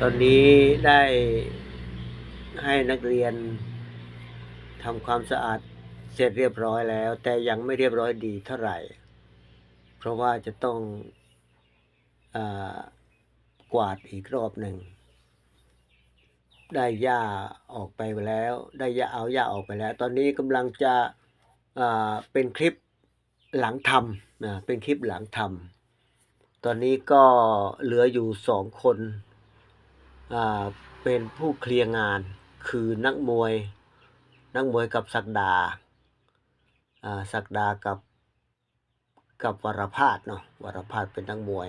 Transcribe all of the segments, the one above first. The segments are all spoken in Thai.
ตอนนี้ได้ให้นักเรียนทำความสะอาดเสร็จเรียบร้อยแล้ว แต่ยังไม่เรียบร้อยดีเท่าไหร่ เพราะว่าจะต้องอกวาดอีกรอบหนึ่ง ได้หญ้าออกไปแล้ว ได้หญ้าเอาหญ้าออกไปแล้ว ตอนนี้กำลังจะเป็นคลิปหลังทำนะเป็นคลิปหลังทำตอนนี้ก็เหลืออยู่สองคน เป็นผู้เคลียร์งานคือนักมวย นักมวยกับศักดาอ่าศักดากับกับวรพาสเนาะวรพาสเป็นนักมวย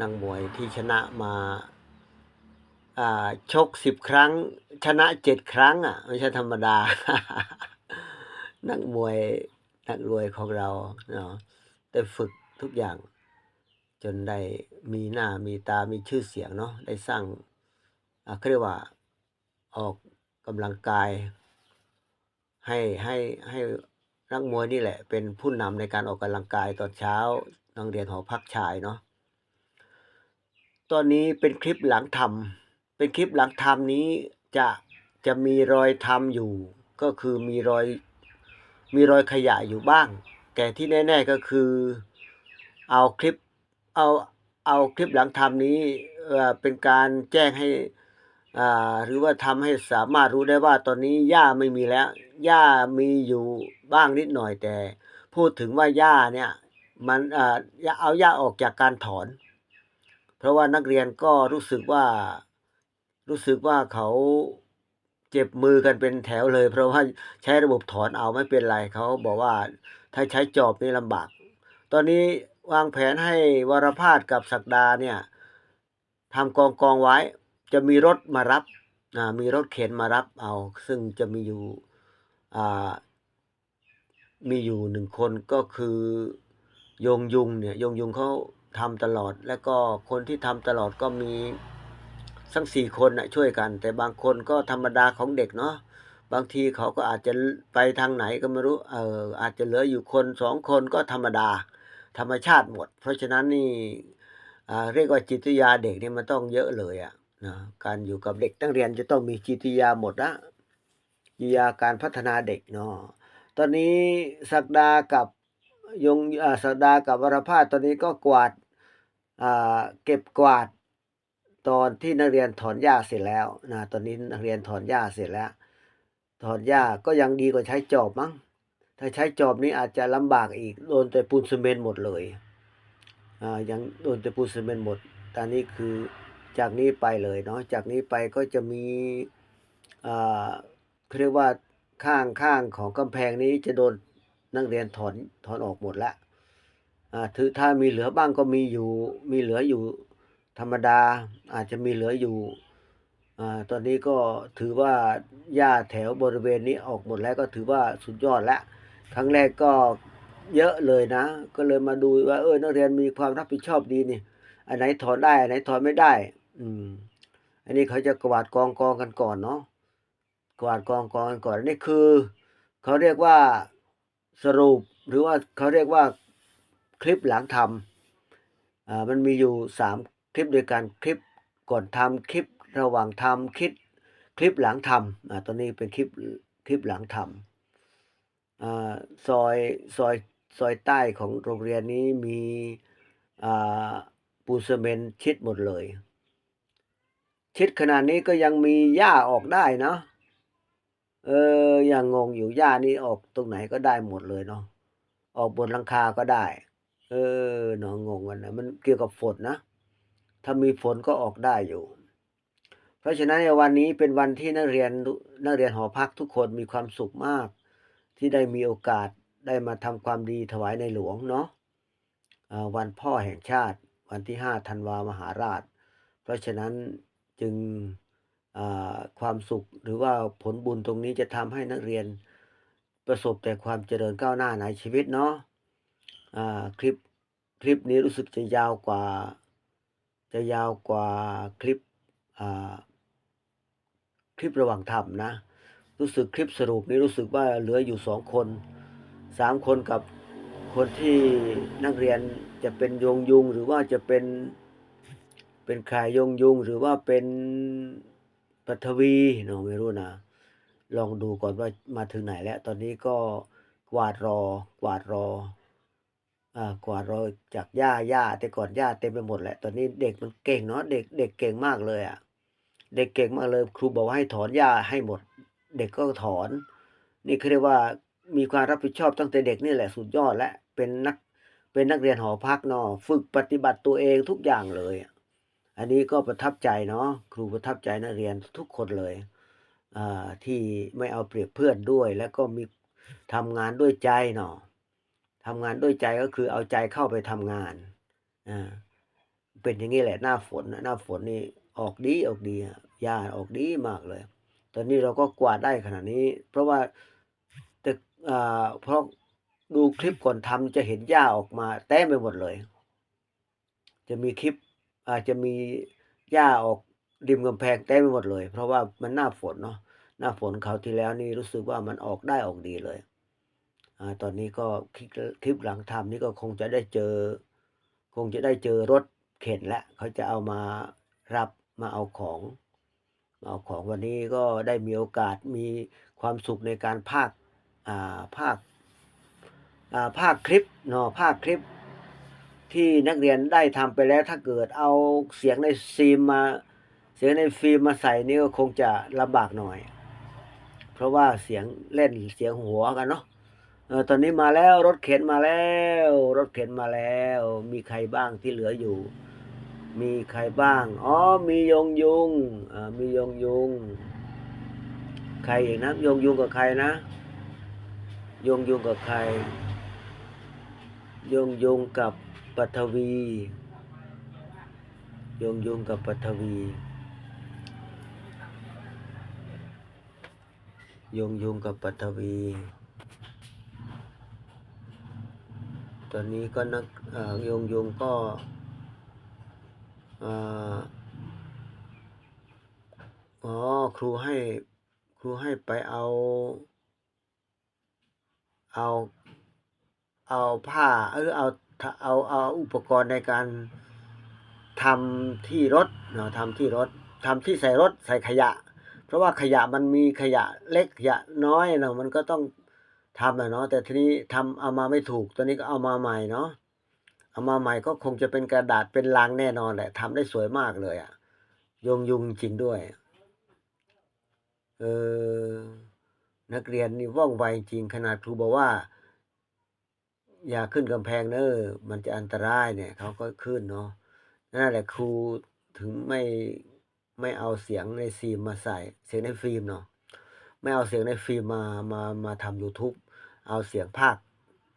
นักมวยที่ชนะมาอ่าชกสิบครั้ง ชนะเจ็ดครั้งอะไม่ใช่ธรรมดา นักมวยนักรวยของเราเนาะได้ฝึกทุกอย่าง จนได้มีหน้ามีตามีชื่อเสียงเนาะได้สร้างเขาเรียกว่าออกกำลังกาย ให้ให้ให้นักมวยนี่แหละ เป็นผู้นำในการออกกำลังกายตอนเช้านักเรียนหอพักชายเนาะตอนนี้เป็นคลิปหลังทำเป็นคลิปหลังทำนี้จะจะมีรอยทำอยู่ ก็คือมีรอยมีรอยขยะอยู่บ้าง แต่ที่แน่ ๆก็คือเอาคลิป เอาเอาคลิปหลังทำนี้เออเป็นการแจ้งให้อ่าหรือว่าทำให้สามารถรู้ได้ว่าตอนนี้หญ้าไม่มีแล้วหญ้ามีอยู่บ้างนิดหน่อยแต่ พูดถึงว่าหญ้าเนี่ยมันอ่าเอาหญ้าออกจากการถอน เพราะว่านักเรียนก็รู้สึกว่ารู้สึกว่าเขาเจ็บมือกันเป็นแถวเลย เพราะว่าใช้ระบบถอนเอาไม่เป็นไรเขาบอกว่าถ้าใช้จอบนี่ลำบาก ตอนนี้ วางแผนให้วรพาสกับศักดาเนี่ยทำกองกองไว้ จะมีรถมารับมีรถเข็นมารับเอา ซึ่งจะมีอยู่มีอยู่หนึ่งคนก็คือยงยุงเนี่ยยงยุงเขาทำตลอด แล้วก็คนที่ทำตลอดก็มีสักสี่คนนะช่วยกัน แต่บางคนก็ธรรมดาของเด็กเนาะบางทีเขาก็อาจจะไปทางไหนก็ไม่รู้เอออาจจะเหลืออยู่คนสองคนก็ธรรมดา ธรรมชาติหมด เพราะฉะนั้นนี่เรียกว่าจิตวิทยาเด็กนี่มันต้องเยอะเลยอะนะการอยู่กับเด็กตั้งเรียนจะต้องมีจิตวิทยาหมดนะจิตวิทยาการพัฒนาเด็กเนาะตอนนี้ศักดากับยงอ่าศักดากับวรภาสตอนนี้ก็กวาดอ่าเก็บกวาดตอนที่นักเรียนถอนหญ้าเสร็จแล้วนะตอนนี้นักเรียนถอนหญ้าเสร็จแล้ว ถอนหญ้าก็ยังดีกว่าใช้จอบมั้ง ถ้าใช้จอบนี้อาจจะลำบากอีก โดนแต่ปูนซีเมนต์หมดเลยอ่ายังโดนแต่ปูนซีเมนต์หมดตอนนี้คือจากนี้ไปเลยเนาะจากนี้ไปก็จะมีอ่าเรียกว่าข้างข้างของกำแพงนี้จะโดนนักเรียนถอนถอนออกหมดละอ่าถือถ้ามีเหลือบ้างก็มีอยู่มีเหลืออยู่ธรรมดาอาจจะมีเหลืออยู่อ่าตอนนี้ก็ถือว่าหญ้าแถวบริเวณนี้ออกหมดแล้วก็ถือว่าสุดยอดแล้ว ครั้งแรกก็เยอะเลยนะ ก็เลยมาดูว่า เออนักเรียนมีความรับผิดชอบดีนี่ อันไหนถอนได้ อันไหนถอนไม่ได้ อืม อันนี้เขาจะกวาดกองกองกันก่อนเนาะกวาดกองกองกันก่อนอันนี้คือเขาเรียกว่าสรุปหรือว่าเขาเรียกว่าคลิปหลังทำอ่ามันมีอยู่สามคลิปด้วยกันคลิปก่อนทำคลิประหว่างทำคลิปคลิปหลังทำอ่าตอนนี้เป็นคลิปคลิปหลังทำ อ่าซอยซอยซอยใต้ของโรงเรียนนี้มีอ่าปูนซีเมนต์ชิดหมดเลย ชิดขนาดนี้ก็ยังมีหญ้าออกได้เนาะเออยังงงอยู่หญ้านี่ออกตรงไหนก็ได้หมดเลยเนาะออกบนหลังคาก็ได้ เออเนาะงงกันนะมันเกี่ยวกับฝนนะ ถ้ามีฝนก็ออกได้อยู่ เพราะฉะนั้นในวันนี้เป็นวันที่นักเรียนนักเรียนหอพักทุกคนมีความสุขมาก ที่ได้มีโอกาสได้มาทำความดีถวายในหลวงเนาะวันพ่อแห่งชาติวันที่ห้าธันวามหาราช เพราะฉะนั้นจึงความสุขหรือว่าผลบุญตรงนี้จะทำให้นักเรียนประสบแต่ความเจริญก้าวหน้าในชีวิตเนาะอ่าคลิปคลิปนี้รู้สึกจะยาวกว่า จะยาวกว่าคลิปคลิประหว่างทำนะ รู้สึกคลิปสรุปนี้รู้สึกว่าเหลืออยู่สองคนสามคนกับคนที่นักเรียนจะเป็นยงยุงหรือว่าจะเป็นเป็นใครยงยุงหรือว่าเป็นปัทวีเนาะไม่รู้นะ ลองดูก่อนว่ามาถึงไหนแล้ว ตอนนี้ก็กวาดรอกวาดรออ่ากวาดรอจากหญ้าหญ้าแต่ก่อนหญ้าเต็มไปหมดแหละตอนนี้เด็กมันเก่งเนาะเด็กเด็กเก่งมากเลยอะเด็กเก่งมากเลยครูบอกว่าให้ถอนหญ้าให้หมด เด็กก็ถอน นี่คือเรียกว่ามีความรับผิดชอบตั้งแต่เด็กนี่แหละสุดยอดและเป็นนักเป็นนักเรียนหอพักเนาะฝึกปฏิบัติตัวเองทุกอย่างเลย อันนี้ก็ประทับใจเนาะครูประทับใจนักเรียนทุกคนเลยอ่าที่ไม่เอาเปรียบเพื่อนด้วย แล้วก็มีทำงานด้วยใจเนาะทำงานด้วยใจก็คือเอาใจเข้าไปทำงานอ่าเป็นอย่างนี้แหละหน้าฝนหน้าฝนนี่ออกดีออกดีอะหญ้าออกดีมากเลย ตอนนี้เราก็กวาดได้ขนาดนี้ เพราะว่าแต่อ่าเพราะดูคลิปก่อนทำจะเห็นหญ้าออกมาเต็มไปหมดเลย จะมีคลิปอาจจะมีหญ้าออกริมกำแพงเต็มไปหมดเลย เพราะว่ามันหน้าฝนเนาะหน้าฝนเขาที่แล้วนี่รู้สึกว่ามันออกได้ออกดีเลยอตอนนี้ก็คลิปคลิปหลังทำนี่ก็คงจะได้เจอ คงจะได้เจอรถเข็นแล้วเขาจะเอามารับมาเอาของ เอาของวันนี้ก็ได้มีโอกาสมีความสุขในการพากย์อ่าภาคอ่าภาคคลิปเนาะภาคคลิปที่นักเรียนได้ทำไปแล้วถ้าเกิดเอาเสียงในฟิล์มมาเสียงในฟิล์มมาใส่นี่ก็คงจะลำบากหน่อย เพราะว่าเสียงเล่นเสียงหัวกันเนาะเออตอนนี้มาแล้วรถเข็นมาแล้ว รถเข็นมาแล้ว มีใครบ้างที่เหลืออยู่ มีใครบ้าง อ๋อ มียงยุงอ่ามียงยุง ใครอีกนะ ยงยุงกับใครนะ ยงยุงกับใคร ยงยุงกับปัทวี ยงยุงกับปัทวี ยงยุงกับปัทวี ตอนนี้ก็นักอ่อยงยุงก็ อ๋อครูให้ครูให้ไปเอา เอาเอาผ้าเออเอาเอาเอาอุปกรณ์ในการทำที่รถเนาะทำที่รถทำที่ใส่รถใส่ขยะ เพราะว่าขยะมันมีขยะเล็กขยะน้อยเนาะมันก็ต้องทำอะเนาะแต่ทีนี้ทำเอามาไม่ถูกตอนนี้ก็เอามาใหม่เนาะ เอามาใหม่ก็คงจะเป็นกระดาษเป็นลังแน่นอนแหละทำได้สวยมากเลยอะยงยุงจริงด้วย เออ นักเรียนนี่ว่องไวจริงขนาดครูบอกว่า อย่าขึ้นกำแพงเนอะมันจะอันตรายเนี่ยเขาก็ขึ้นเนาะนั่นแหละครูถึงไม่ไม่เอาเสียงในฟิล์มมาใส่ เสียงในฟิล์มเนาะไม่เอาเสียงในฟิล์มมามามาทำ YouTube เอาเสียงภาค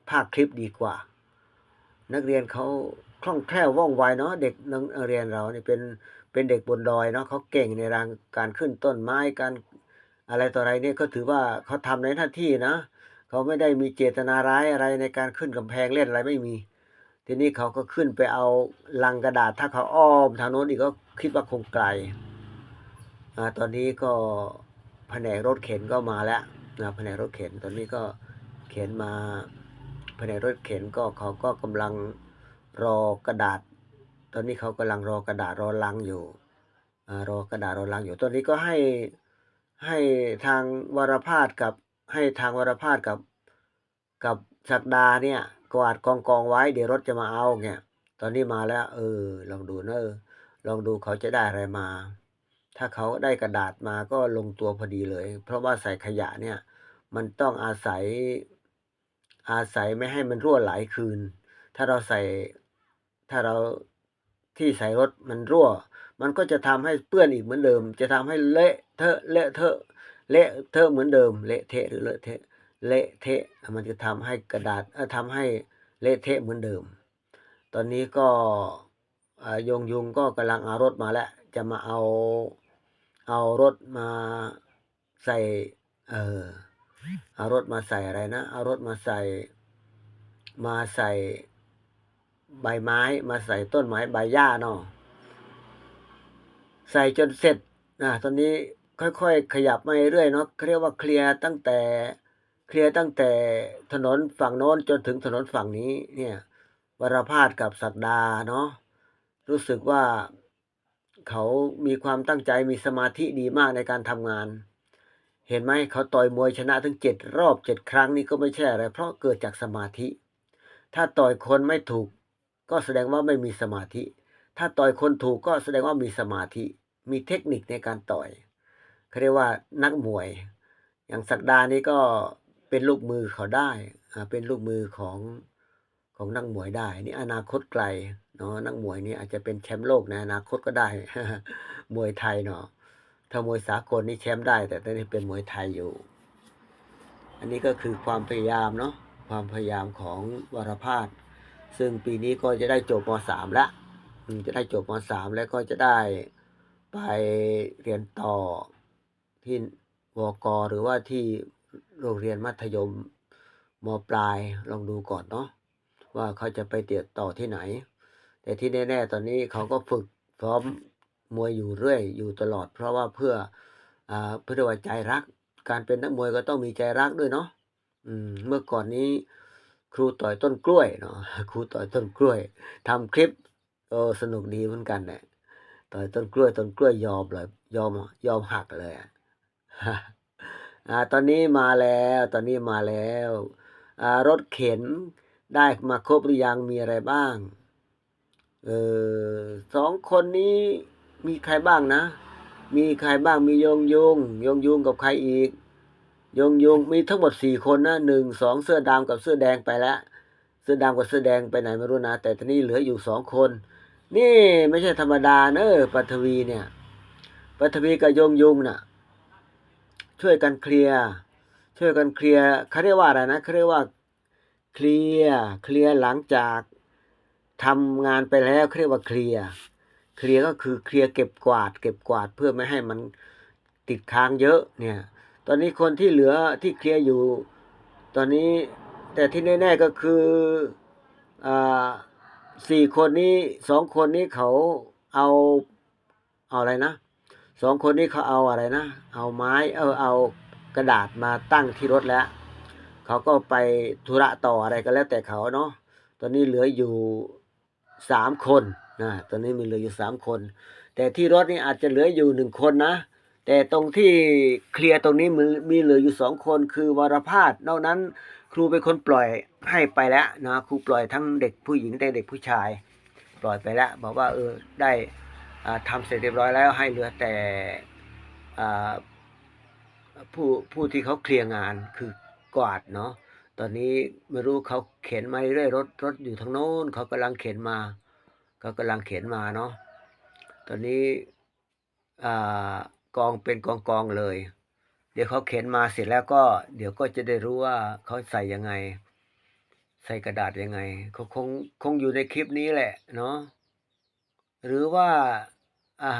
ภาคคลิปดีกว่า นักเรียนเขาคล่องแคล่วว่องไวเนาะเด็กนักเรียนเราเนี่ยเป็นเป็นเด็กบนดอยเนาะเขาเก่งในรางการขึ้นต้นไม้การอะไรต่ออะไรเนี่ยก็ถือว่าเขาทำในหน้าที่นะเขาไม่ได้มีเจตนาร้ายอะไรในการขึ้นกำแพงเล่นอะไรไม่มี ทีนี้เขาก็ขึ้นไปเอาลังกระดาษ ถ้าเขาอ้อมทางโน้นอีกก็คิดว่าคงไกลอ่าตอนนี้ก็แผนกรถเข็นก็มาแล้วนะแผนกรถเข็นตอนนี้ก็เข็นมา แผนรถเข็นก็เขาก็กำลังรอกระดาษ ตอนนี้เขากำลังรอกระดาษรอลังอยู่รอกระดาษรอลังอยู่ตอนนี้ก็ให้ให้ทางวรพาสกับให้ทางวรพาสกับกับศักดาเนี่ยกวาดกองกองไว้เดี๋ยวรถจะมาเอาเนี่ยตอนนี้มาแล้ว เออ ลองดูนะเออลองดูเขาจะได้อะไรมา ถ้าเขาได้กระดาษมาก็ลงตัวพอดีเลย เพราะว่าใส่ขยะเนี่ย มันต้องอาศัย อาศัยไม่ให้มันรั่วไหลคืน ถ้าเราใส่ถ้าเราที่ใส่รถมันรั่ว มันก็จะทำให้เปื้อนอีกเหมือนเดิม จะทำให้เละเทอะเละเทอะเละเทอะเหมือนเดิม เละเทะหรือเลอะเทะเละเทะมันจะทำให้กระดาษเออทำให้เละเทะเหมือนเดิม ตอนนี้ก็อ่ายงยุงก็กำลังเอารถมาแล้ว จะมาเอาเอารถมาใส่เออ เอารถมาใส่อะไรนะ เอารถมาใส่ มาใส่ใบไม้ มาใส่ต้นไม้ใบหญ้าเนาะใส่จนเสร็จนะตอนนี้ค่อยๆ ขยับมาเรื่อยเนาะเขาเรียกว่าเคลียร์ตั้งแต่เคลียร์ตั้งแต่ถนนฝั่งโน้นจนถึงถนนฝั่งนี้ เนี่ยวรพาสกับศักดาเนาะรู้สึกว่าเขามีความตั้งใจมีสมาธิดีมากในการทำงาน เห็นไหมเขาต่อยมวยชนะถึงเจ็ดรอบเจ็ดครั้งนี่ก็ไม่ใช่อะไร เพราะเกิดจากสมาธิ ถ้าต่อยคนไม่ถูก ก็แสดงว่าไม่มีสมาธิ ถ้าต่อยคนถูกก็แสดงว่ามีสมาธิ มีเทคนิคในการต่อยเขาเรียกว่านักมวย อย่างศักดานี่ก็เป็นลูกมือเขาได้เป็นลูกมือของของนักมวยได้ นี่อนาคตไกลเนาะนักมวยนี่อาจจะเป็นแชมป์โลกในอนาคตก็ได้ มวยไทยเนาะ ถ้ามวยสากลนี่แชมป์ได้ แต่ตอนนี้เป็นมวยไทยอยู่ อันนี้ก็คือความพยายามเนาะความพยายามของวรพาสซึ่งปีนี้ก็จะได้จบมสามละอืมจะได้จบมสามแล้วก็จะได้ไปเรียนต่อที่วกหรือว่าที่โรงเรียนมัธยมมปลายลองดูก่อนเนาะว่าเขาจะไปเตียต่อที่ไหน แต่ที่แน่ ๆ ตอนนี้เขาก็ฝึกซ้อม มวยอยู่เรื่อย อยู่ตลอด เพราะว่าเพื่ออ่าเพื่อว่าใจรัก การเป็นนักมวยก็ต้องมีใจรักด้วยเนาะอืมเมื่อก่อนนี้ ครูต่อยต้นกล้วยเนาะครูต่อยต้นกล้วยทำคลิปเออสนุกดีเหมือนกันเนี่ยต่อยต้นกล้วยต้นกล้วยยอมเลยยอมยอมหักเลยอะอ่าตอนนี้มาแล้ว ตอนนี้มาแล้วอ่ารถเข็นได้มาครบหรือยังมีอะไรบ้างเออสองคนนี้ มีใครบ้างนะ มีใครบ้างมียงยุงยงยุงกับใครอีกยงยุงมีทั้งหมดสี่คนนะหนึ่งสองเสื้อดำกับเสื้อแดงไปแล้ว เสื้อดำกับเสื้อแดงไปไหนไม่รู้นะ แต่ตอนนี้เหลืออยู่สองคน นี่ไม่ใช่ธรรมดาเนอะปัทวีเนี่ยปัทวีกับยงยุงน่ะ ช่วยกันเคลียร์ช่วยกันเคลียร์เขาเรียกว่าอะไรนะเขาเรียกว่าเคลียร์เคลียร์หลังจากทำงานไปแล้วเขาเรียกว่าเคลียร์ เคลียร์ก็คือเคลียร์เก็บกวาด เก็บกวาดเพื่อไม่ให้มันติดค้างเยอะเนี่ย ตอนนี้คนที่เหลือที่เคลียร์อยู่ ตอนนี้แต่ที่แน่ๆก็คืออ่าสี่คนนี้สองคนนี้เขาเอาเอาอะไรนะสองคนนี้เขาเอาอะไรนะ เอาไม้เออเอากระดาษมาตั้งที่รถแล้ว เขาก็ไปธุระต่ออะไรก็แล้วแต่เขาเนาะตอนนี้เหลืออยู่สามคน นะตอนนี้มีเหลืออยู่สามคน แต่ที่รถนี่อาจจะเหลืออยู่หนึ่งคนนะ แต่ตรงที่เคลียร์ตรงนี้มีมีเหลืออยู่สองคนคือวรพาสนอกนั้นครูเป็นคนปล่อยให้ไปแล้วนะครูปล่อยทั้งเด็กผู้หญิงและเด็กผู้ชาย ปล่อยไปแล้วบอกว่าเออได้อ่าทำเสร็จเรียบร้อยแล้วให้เหลือแต่ผู้ผู้ที่เขาเคลียร์งานคือกวาดเนาะตอนนี้ไม่รู้เขาเข็นมาเรื่อยรถรถอยู่ทางโน้นเขากำลังเข็นมา เขากำลังเข็นมาเนาะตอนนี้กองเป็นกองกองเลย เดี๋ยวเขาเข็นมาเสร็จแล้วก็ เดี๋ยวก็จะได้รู้ว่าเขาใส่ยังไง ใส่กระดาษยังไงเขาคงคงอยู่ในคลิปนี้แหละเนาะหรือว่าอ่า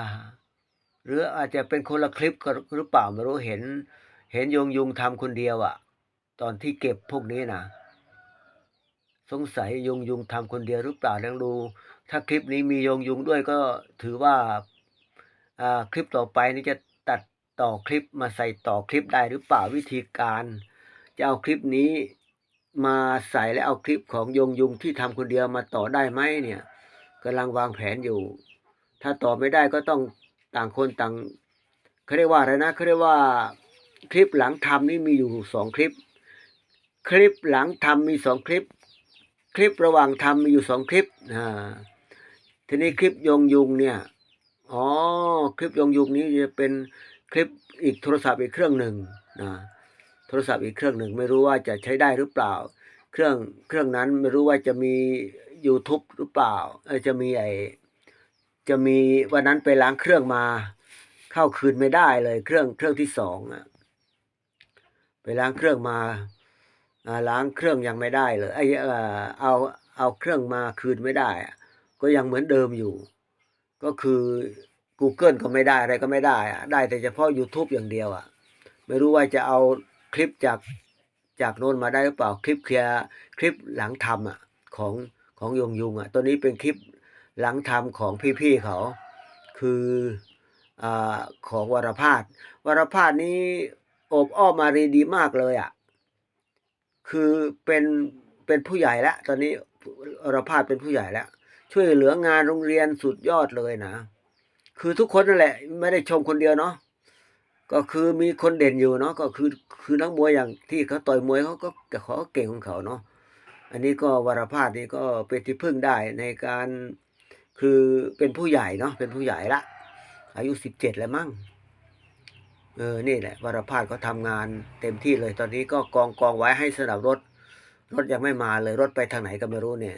หรืออาจจะเป็นคนละคลิปก็หรือเปล่าไม่รู้เห็น เห็นยงยุงทำคนเดียวอะตอนที่เก็บพวกนี้นะสงสัยยงยุงทำคนเดียวหรือเปล่าลองดู ถ้าคลิปนี้มีโยงยุงด้วยก็ถือว่าคลิปต่อไปนี่จะตัดต่อคลิปมาใส่ต่อคลิปได้หรือเปล่าวิธีการ จะเอาคลิปนี้มาใส่และเอาคลิปของยงยุงที่ทำคนเดียวมาต่อได้ไหมเนี่ยกำลังวางแผนอยู่ ถ้าต่อไม่ได้ก็ต้องต่างคนต่างเขาเรียกว่าอะไรนะเขาเรียกว่าคลิปหลังทำนี่มีอยู่สองคลิป คลิปหลังทำมีสองคลิป คลิประหว่างทำมีอยู่สองคลิปอ่า ทีนี้คลิปยงยุงเนี่ยอ๋อคลิปยงยุงนี้จะเป็นคลิปอีกโทรศัพท์อีกเครื่องหนึ่งนะโทรศัพท์อีกเครื่องหนึ่งไม่รู้ว่าจะใช้ได้หรือเปล่า เครื่องเครื่องนั้นไม่รู้ว่าจะมี YouTube หรือเปล่าจะมีไอจะมีวันนั้นไปล้างเครื่องมา เข้าคืนไม่ได้เลยเครื่องเครื่องที่สองอะไปล้างเครื่องมาล้างเครื่องยังไม่ได้เลยไอเออเอาเอาเครื่องมาคืนไม่ได้อะ ก็ยังเหมือนเดิมอยู่ ก็คือ Google ก็ไม่ได้อะไรก็ไม่ได้อะได้แต่เฉพาะ YouTube อย่างเดียวอะไม่รู้ว่าจะเอาคลิปจากจากโน้นมาได้หรือเปล่าคลิปเคลียร์คลิปหลังทำอะของของยงยุงอะตัวนี้เป็นคลิปหลังทำของพี่ๆเขา คืออ่าของวรพาสวรพาสนี้อบอ้อมมารีดีมากเลยอะคือเป็นเป็นผู้ใหญ่แล้ว ตอนนี้วรพาสเป็นผู้ใหญ่แล้ว ช่วยเหลืองานโรงเรียนสุดยอดเลยนะ คือทุกคนนั่นแหละ ไม่ได้ชมคนเดียวเนาะก็คือมีคนเด่นอยู่เนาะก็คือคือนักมวยอย่างที่เขาต่อยมวยเขาก็เขาเก่งของเขาเนาะอันนี้ก็วรภาสนี่ก็เป็นที่พึ่งได้ในการคือเป็นผู้ใหญ่เนาะเป็นผู้ใหญ่ละอายุสิบเจ็ดแล้วมั้งเออนี่แหละวรภาสก็ทำงานเต็มที่เลยตอนนี้ก็กองกองไว้ให้สนับรถ รถยังไม่มาเลยรถไปทางไหนก็ไม่รู้เนี่ย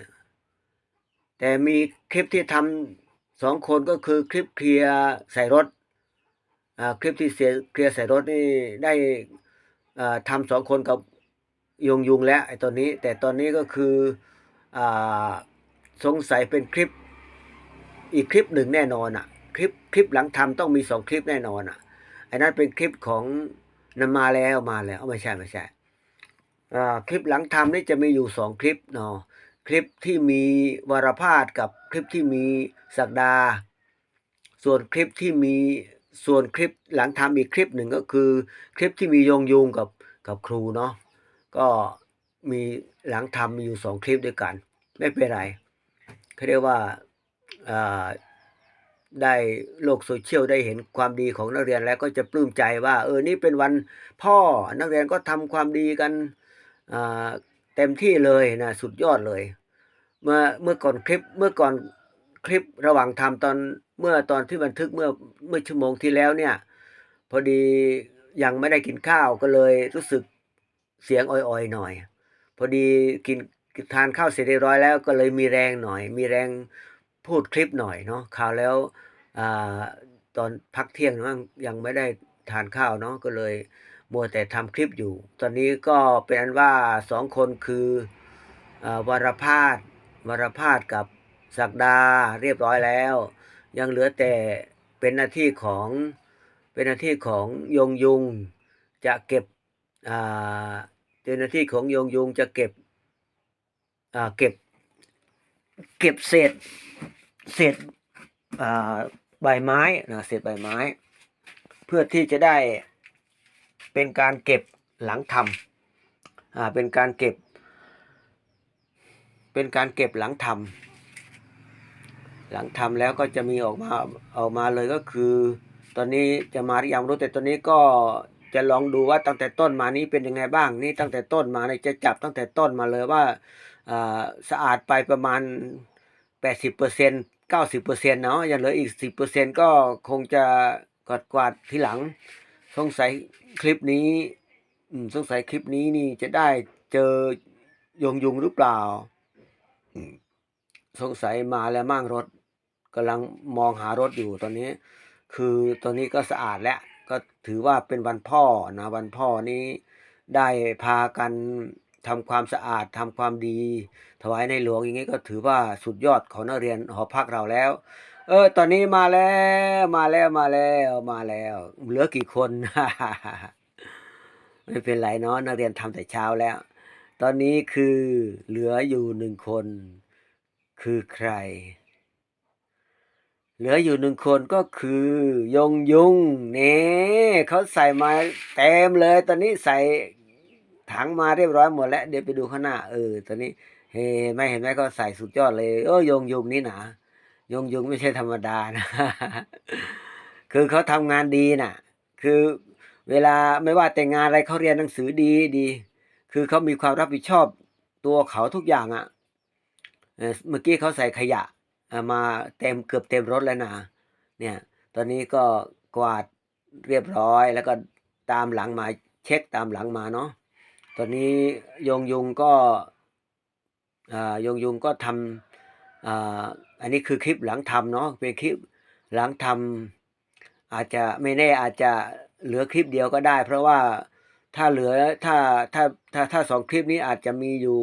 แต่มีคลิปที่ทำสองคนก็คือคลิปเคลียร์ใส่รถคลิปที่เสียเคลียร์ใส่รถนี่ได้ทำสองคนกับยงยุงแล้วไอ้ตอนนี้ แต่ตอนนี้ก็คืออสงสัยเป็นคลิปอีกคลิปหนึ่งแน่นอนอะคลิปคลิปหลังทำต้องมีสองคลิปแน่นอนอะไอ้นั้นเป็นคลิปของนมาแล้วมาแล้วไม่ใช่ไม่ใช่คลิปหลังทำนี่จะมีอยู่สองคลิปเนาะ คลิปที่มีวรพาสกับคลิปที่มีศักดา ส่วนคลิปที่มีส่วนคลิปหลังทำอีกคลิปหนึ่งก็คือ คลิปที่มียงยุงกับกับครูเนาะก็มีหลังทำมีอยู่สองคลิปด้วยกัน ไม่เป็นไรเขาเรียกว่าได้โลกโซเชียลได้เห็นความดีของนักเรียนแล้วก็จะปลื้มใจว่า เออนี่เป็นวันพ่อนักเรียนก็ทำความดีกัน เต็มที่เลยนะสุดยอดเลย เมื่อเมื่อก่อนคลิปเมื่อก่อนคลิประหว่างทำตอนเมื่อตอนที่บันทึกเมื่อเมื่อชั่วโมงที่แล้วเนี่ย พอดียังไม่ได้กินข้าวก็เลยรู้สึกเสียงอ่อยๆหน่อย พอดีกินทานข้าวเสร็จเรียบร้อยแล้วก็เลยมีแรงหน่อย มีแรงพูดคลิปหน่อยเนาะข่าวแล้วอ่าตอนพักเที่ยงมั้งยังไม่ได้ทานข้าวเนาะก็เลย มัวแต่ทำคลิปอยู่ ตอนนี้ก็เป็นอันว่าสองคนคืออวรพาสวรพาสกับศักดาเรียบร้อยแล้ว ยังเหลือแต่เป็นหน้าที่ของเป็นหน้าที่ของยงยุงจะเก็บอ่าเป็นหน้าที่ของยงยุงจะเก็บอ่าเก็บ เก็บเศษเศษอ่าใบไม้นะเศษใบไม้ เพื่อที่จะได้ เป็นการเก็บหลังทำอ่าเป็นการเก็บ เป็นการเก็บหลังทำหลังทำแล้วก็จะมีออกมาออกมาเลยก็คือ ตอนนี้จะมาหรือยังรู้แต่ตอนนี้ก็จะลองดูว่าตั้งแต่ต้นมานี้เป็นยังไงบ้าง นี่ตั้งแต่ต้นมาเนี่ยจะจับตั้งแต่ต้นมาเลยว่าอ่าสะอาดไปประมาณแปดสิบเปอร์เซ็นเก้าสิบเปอร์เซ็นเนาะยังเหลืออีกสิบเปอร์เซ็นก็คงจะกวาดกวาดทีหลัง สงสัยคลิปนี้สงสัยคลิปนี้นี่จะได้เจอยงยุงหรือเปล่า สงสัยมาแล้วมั่งรถกำลังมองหารถอยู่ตอนนี้ คือตอนนี้ก็สะอาดแล้ว ก็ถือว่าเป็นวันพ่อนะวันพ่อนี้ได้พากันทำความสะอาดทำความดี ถวายในหลวงอย่างนี้ก็ถือว่าสุดยอดของนักเรียนหอพักเราแล้ว เออ ตอนนี้มาแล้ว มาแล้วมาแล้วมาแล้ว เหลือกี่คนไม่เป็นไรเนาะนักเรียนทำแต่เช้าแล้ว ตอนนี้คือเหลืออยู่หนึ่งคน คือใคร เหลืออยู่หนึ่งคนก็คือยงยุงเนี่เขาใส่มาเต็มเลย ตอนนี้ใส่ถังมาเรียบร้อยหมดแล้ว เดี๋ยวไปดูข้างหน้า เออ ตอนนี้เห็นไหมเห็นไหมก็ใส่สุดยอดเลย เออยงยุงนี่นา ยงยงไม่ใช่ธรรมดานะ คือเขาทำงานดีน่ะ คือเวลาไม่ว่าแต่งงานอะไรเขาเรียนหนังสือดีดี คือเขามีความรับผิดชอบตัวเขาทุกอย่างอะ่ะเมื่อกี้เขาใส่ขยะมาเต็มเกือบเต็มรถแล้วนะเนี่ย ตอนนี้ก็กวาดเรียบร้อยแล้วก็ตามหลังมาเช็คตามหลังมาเนาะตอนนี้ยงยุงก็อ่ายงยุงก็ทำ อันนี้คือคลิปหลังทำเนาะเป็นคลิปหลังทำอาจจะไม่แน่อาจจะเหลือคลิปเดียวก็ได้ เพราะว่าถ้าเหลือถ้าถ้าถ้าถ้าสองคลิปนี้อาจจะมีอยู่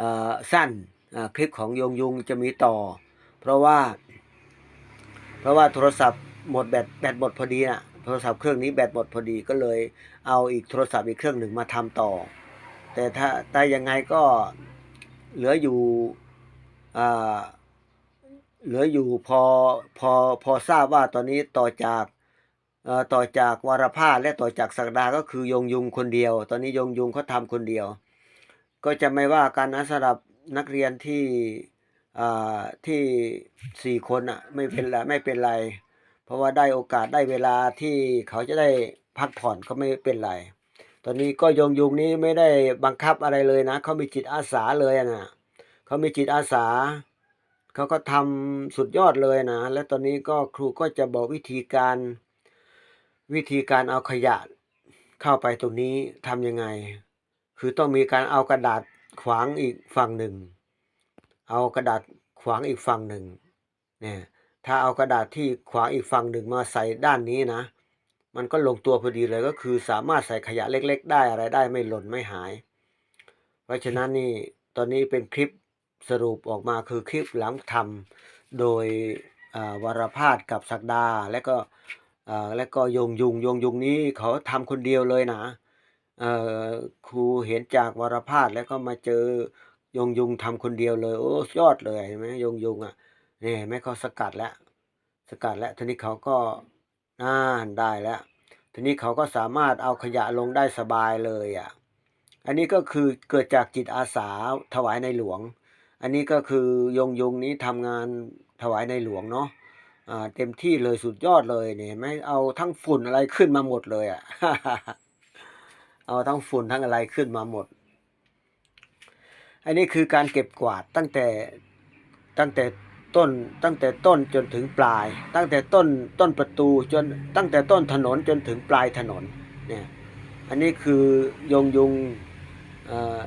อ่อสั้นคลิปของยงยุงจะมีต่อ เพราะว่า เพราะว่าโทรศัพท์หมดแบตแบตหมดพอดีนะโทรศัพท์เครื่องนี้แบตหมดพอดีก็เลยเอาอีกโทรศัพท์อีกเครื่องหนึ่งมาทำต่อ แต่ถ้าแต่ยังไงก็เหลืออยู่ เหลืออยู่พอพอพอทราบว่าตอนนี้ต่อจากต่อจากวรภาและต่อจากศักดาก็คือยงยุงคนเดียว ตอนนี้ยงยุงเขาทำคนเดียว ก็จะไม่ว่ากันนะสำหรับนักเรียนที่ที่สี่คนอะไม่เป็นไรไม่เป็นไร เพราะว่าได้โอกาสได้เวลาที่เขาจะได้พักผ่อนก็ไม่เป็นไร ตอนนี้ก็ยงยุงนี้ไม่ได้บังคับอะไรเลยนะเขามีจิตอาสาเลยอะนะ เขามีจิตอาสา เขาก็ทำสุดยอดเลยนะ และตอนนี้ก็ครูก็จะบอกวิธีการวิธีการเอาขยะเข้าไปตรงนี้ทำยังไง คือต้องมีการเอากระดาษขวางอีกฝั่งหนึ่ง เอากระดาษขวางอีกฝั่งหนึ่งเนี่ยถ้าเอากระดาษที่ขวางอีกฝั่งหนึ่งมาใส่ด้านนี้นะ มันก็ลงตัวพอดีเลยก็คือสามารถใส่ขยะเล็ก ๆ ได้อะไรได้ไม่หล่นไม่หาย เพราะฉะนั้นนี่ตอนนี้เป็นคลิป สรุปออกมาคือคลิปหลังทำโดยวรพาสกับศักดา และก็และก็ยงยุงยงยุงนี้เขาทำคนเดียวเลยนะครูเห็นจากวรพาสแล้วก็มาเจอยงยุงทำคนเดียวเลย โอ้ยอดเลยเห็นไหมยงยุงอะนี่เห็นไหมเขาสกัดแล้ว สกัดแล้วทีนี้เขาก็น่านได้แล้วทีนี้เขาก็สามารถเอาขยะลงได้สบายเลยอะอันนี้ก็คือเกิดจากจิตอาสาถวายในหลวง อันนี้ก็คือยงยงนี้ทำงานถวายในหลวงเนาะเต็มที่เลยสุดยอดเลยเนี่ยไม่เอาทั้งฝุ่นอะไรขึ้นมาหมดเลยอะ เอาทั้งฝุ่นทั้งอะไรขึ้นมาหมด อันนี้คือการเก็บกวาดตั้งแต่ตั้งแต่ต้นตั้งแต่ต้นจนถึงปลาย ตั้งแต่ต้นต้นประตูจนตั้งแต่ต้นถนนจนถึงปลายถนนเนี่ยอันนี้คือยงยุงอ่อ